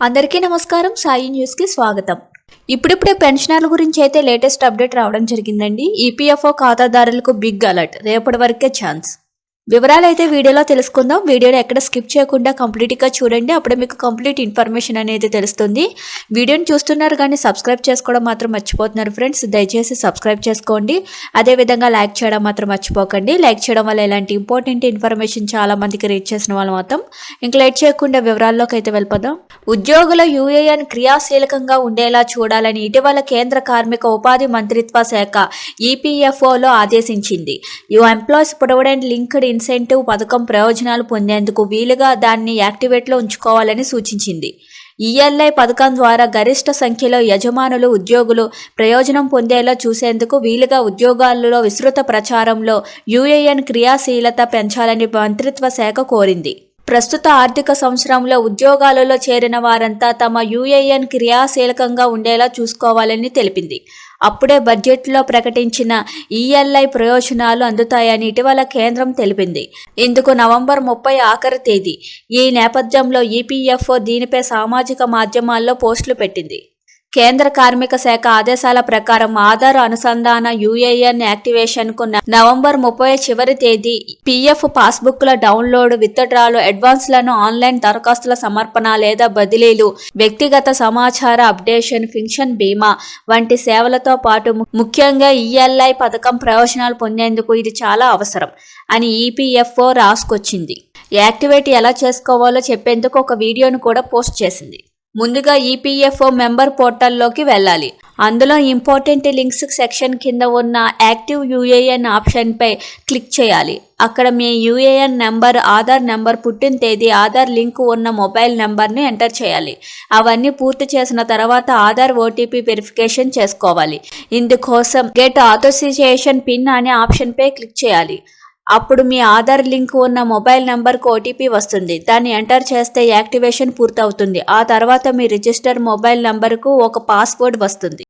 అందరికీ నమస్కారం. సాయి న్యూస్కి స్వాగతం. ఇప్పుడిప్పుడే పెన్షనర్ల గురించి అయితే లేటెస్ట్ అప్డేట్ రావడం జరిగిందండి. ఈపీఎఫ్ఓ ఖాతాదారులకు బిగ్ అలర్ట్. రేపటి వరకే ఛాన్స్. వివరాలు అయితే వీడియోలో తెలుసుకుందాం. వీడియోని ఎక్కడ స్కిప్ చేయకుండా కంప్లీట్గా చూడండి. అప్పుడే మీకు కంప్లీట్ ఇన్ఫర్మేషన్ అనేది తెలుస్తుంది. వీడియోని చూస్తున్నారు కానీ సబ్స్క్రైబ్ చేసుకోవడం మాత్రం మర్చిపోతున్నారు ఫ్రెండ్స్ దయచేసి సబ్స్క్రైబ్ చేసుకోండి. అదేవిధంగా లైక్ చేయడం మాత్రం మర్చిపోకండి. లైక్ చేయడం వల్ల ఇలాంటి ఇంపార్టెంట్ ఇన్ఫర్మేషన్ చాలా మందికి రీచ్ చేసిన వాళ్ళు మాత్రం ఇంకా లైట్ చేయకుండా వివరాల్లోకి అయితే వెళ్ళిపోదాం. ఉద్యోగుల యూఏఎన్ క్రియాశీలకంగా ఉండేలా చూడాలని ఇటీవల కేంద్ర కార్మిక ఉపాధి మంత్రిత్వ శాఖ ఈపీఎఫ్ఓలో ఆదేశించింది. యు ఎంప్లాయీస్ ప్రొవిడెంట్ లింక్డ్ ఇన్సెంటివ్ పథకం ప్రయోజనాలు పొందేందుకు వీలుగా దాన్ని యాక్టివేట్లో ఉంచుకోవాలని సూచించింది. ఈఎల్ఐ పథకం ద్వారా గరిష్ట సంఖ్యలో యజమానులు ఉద్యోగులు ప్రయోజనం పొందేలా చూసేందుకు వీలుగా ఉద్యోగాలలో విస్తృత ప్రచారంలో యూఏఎన్ క్రియాశీలత పెంచాలని మంత్రిత్వ శాఖ కోరింది. ప్రస్తుత ఆర్థిక సంవత్సరంలో ఉద్యోగాలలో చేరిన వారంతా తమ యూఏఎన్ క్రియాశీలకంగా ఉండేలా చూసుకోవాలని తెలిపింది. అప్పుడే బడ్జెట్లో ప్రకటించిన ఈఎల్ఐ ప్రయోజనాలు అందుతాయని ఇటీవల కేంద్రం తెలిపింది. ఇందుకు నవంబర్ ముప్పై ఆఖరి తేదీ. ఈ నేపథ్యంలో ఈపీఎఫ్ఓ దీనిపై సామాజిక మాధ్యమాల్లో పోస్టులు పెట్టింది. కేంద్ర కార్మిక శాఖ ఆదేశాల ప్రకారం ఆధార్ అనుసంధాన యూఏఎన్ యాక్టివేషన్కు నవంబర్ ముప్పై చివరి తేదీ పీఎఫ్ పాస్బుక్ల డౌన్లోడ్ విత్డ్రాలు అడ్వాన్స్లను ఆన్లైన్ దరఖాస్తుల సమర్పణ లేదా బదిలీలు వ్యక్తిగత సమాచార అప్డేషన్ ఫింక్షన్ బీమా వంటి సేవలతో పాటు ముఖ్యంగా ఈఎల్ఐ పథకం ప్రయోజనాలు పొందేందుకు ఇది చాలా అవసరం అని ఈపీఎఫ్ఓ రాసుకొచ్చింది. యాక్టివేట్ ఎలా చేసుకోవాలో చెప్పేందుకు ఒక వీడియోను కూడా పోస్ట్ చేసింది. ముందుగా ఈపీఎఫ్ఓ మెంబర్ పోర్టల్లోకి వెళ్ళాలి. అందులో ఇంపార్టెంట్ లింక్స్ సెక్షన్ కింద ఉన్న యాక్టివ్ యూఏఎన్ ఆప్షన్పై క్లిక్ చేయాలి. అక్కడ మీ యూఏఎన్ నెంబర్ ఆధార్ నెంబర్ పుట్టిన తేదీ ఆధార్ లింక్ ఉన్న మొబైల్ నెంబర్ని ఎంటర్ చేయాలి. అవన్నీ పూర్తి చేసిన తర్వాత ఆధార్ ఓటీపీ వెరిఫికేషన్ చేసుకోవాలి. ఇందుకోసం గెట్ ఆథోసియేషన్ పిన్ అనే ఆప్షన్పై క్లిక్ చేయాలి. అప్పుడు మీ ఆధార్ లింక్ ఉన్న మొబైల్ నంబర్కు ఓటీపీ వస్తుంది. దాన్ని ఎంటర్ చేస్తే యాక్టివేషన్ పూర్తవుతుంది. ఆ తర్వాత మీ రిజిస్టర్ మొబైల్ నంబర్కు ఒక పాస్వర్డ్ వస్తుంది.